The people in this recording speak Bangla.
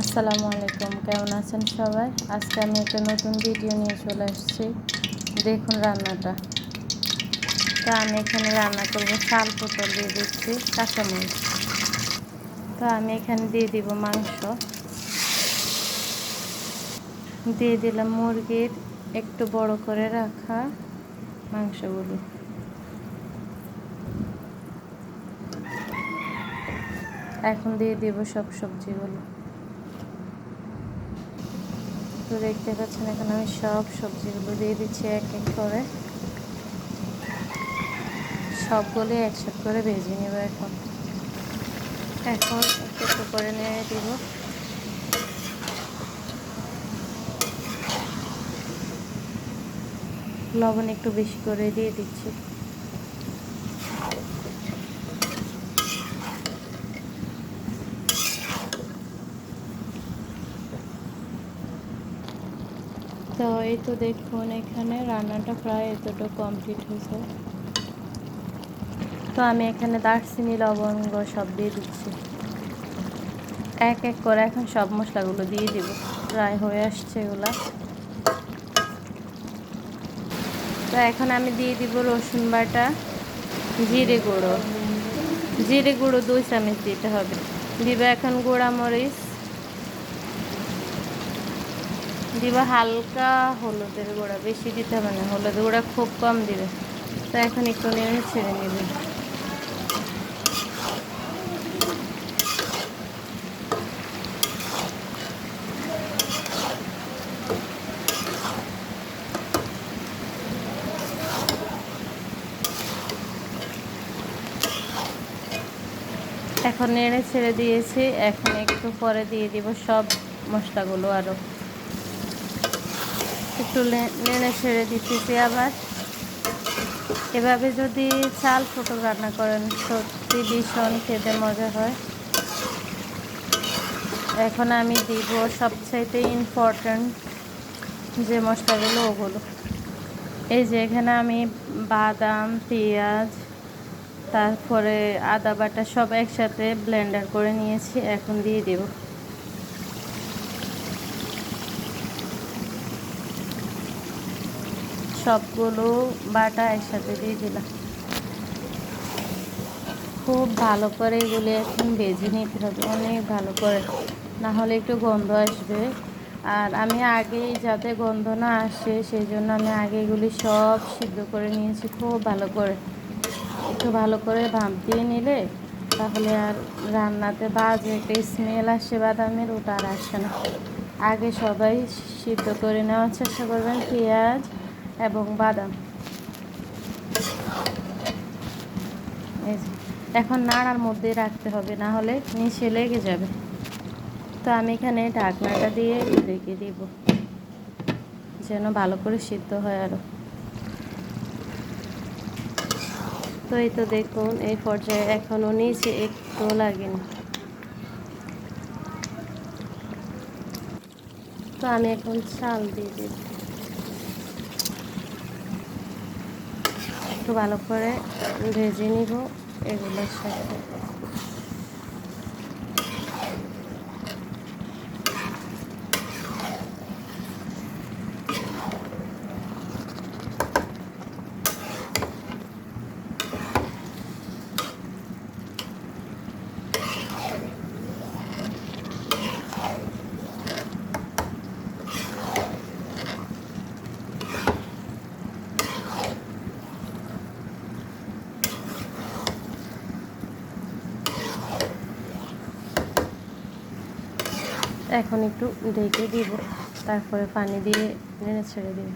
আসসালামু আলাইকুম, কেমন আছেন সবাই? আজকে আমি একটা নতুন ভিডিও নিয়ে চলে এসেছি দেখুন রান্নাটা। তো আমি এখানে রান্না করব চাল পটল দিয়ে দিচ্ছি, কাঁচামরিচ। তো আমি এখানে দিয়ে দিব মাংস। দিয়ে দিলাম মুরগির একটু বড় করে রাখা মাংসগুলো। এখন দিয়ে দিব সব সবজিগুলো। তো দেখতে পাচ্ছেন, এখন আমি সব সবজিগুলো দিয়ে দিচ্ছি এক এক করে। সবগুলো একসাথে করে ভেজে নেব এখন। এখন একটু একটু করে নিয়ে দিব। লবণ একটু বেশি করে দিয়ে দিচ্ছি। তো এই তো দেখুন, এখানে রান্নাটা প্রায় এতটা কমপ্লিট হয়েছে। তো আমি এখানে দারচিনি, লবঙ্গ সব দিয়ে দিচ্ছি। এক এক করে এখন সব মশলাগুলো দিয়ে দিব। প্রায় হয়ে আসছে এগুলা। তো এখন আমি দিয়ে দিব রসুন বাটা, জিরে গুঁড়ো। জিরে গুঁড়ো দুই চামচ দিতে হবে। দিব এখন গুঁড়া মরিচ দিবা হালকা হলুদের গুঁড়া, বেশি দিতে হবে না হলুদের গুঁড়া খুব কম দিবে। তো এখন একটু নেড়ে ছেড়ে নেবে। এখন নেড়ে ছেড়ে দিয়েছি, এখন একটু পরে দিয়ে দিব সব মশলাগুলো আরও একটু নেড়ে ছেড়ে দিতেছি আবার। এভাবে যদি চাল ফুটো রান্না করেন, সত্যি ভীষণ খেতে মজা হয়। এখন আমি দিব সবচাইতে ইম্পর্ট্যান্ট যে মশলাগুলো ওগুলো। এই যে এখানে আমি বাদাম, পেঁয়াজ, তারপরে আদা বাটা সব একসাথে ব্লেন্ডার করে নিয়েছি, এখন দিয়ে দেবো। সবগুলো বাটা একসাথে দিয়ে দিলাম। খুব ভালো করে এগুলি এখন বেজে নিতে হবে, অনেক ভালো করে। না হলে একটু গন্ধ আসবে। আর আমি আগেই যাতে গন্ধ না আসে, সেই জন্য আমি আগে এগুলি সব সিদ্ধ করে নিয়েছি খুব ভালো করে। একটু ভালো করে ভাপ দিয়ে নিলে তাহলে আর রান্নাতে বাজে একটা স্মেল আসে, বাদামের, ওটা আর আসে না। আগে সবাই সিদ্ধ করে নেওয়ার চেষ্টা করবেন, পেঁয়াজ এবং বাদাম। এখন নাড়ার মধ্যে রাখতে হবে, না হলে নিচে লেগে যাবে। তো আমি এখানে ঢাকনাটা দিয়ে রেখে দিব, যেন ভালো করে সিদ্ধ হয় আরও তো এই তো দেখুন, এই পর্যায়ে এখনও নিচে একটু লাগেনি। তো আমি এখন চাল দিয়ে দিব ভালো করে ভেজে নিব এগুলোর সাথে। এখন একটু ঢেকে দিব তারপরে পানি দিয়ে ছেড়ে দিব।